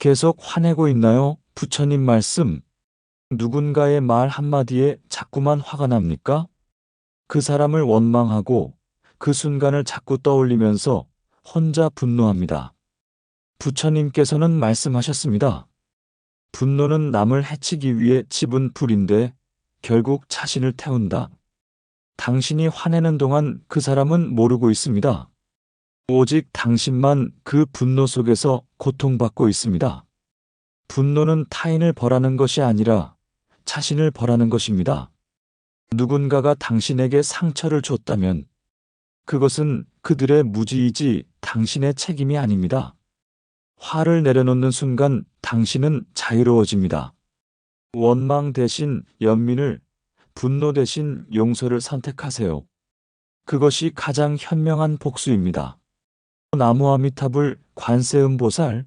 계속 화내고 있나요? 부처님 말씀. 누군가의 말 한마디에 자꾸만 화가 납니까? 그 사람을 원망하고 그 순간을 자꾸 떠올리면서 혼자 분노합니다. 부처님께서는 말씀하셨습니다. 분노는 남을 해치기 위해 집은 불인데 결국 자신을 태운다. 당신이 화내는 동안 그 사람은 모르고 있습니다. 오직 당신만 그 분노 속에서 고통받고 있습니다. 분노는 타인을 벌하는 것이 아니라 자신을 벌하는 것입니다. 누군가가 당신에게 상처를 줬다면 그것은 그들의 무지이지 당신의 책임이 아닙니다. 화를 내려놓는 순간 당신은 자유로워집니다. 원망 대신 연민을, 분노 대신 용서를 선택하세요. 그것이 가장 현명한 복수입니다. 나무 아미탑을 관세음보살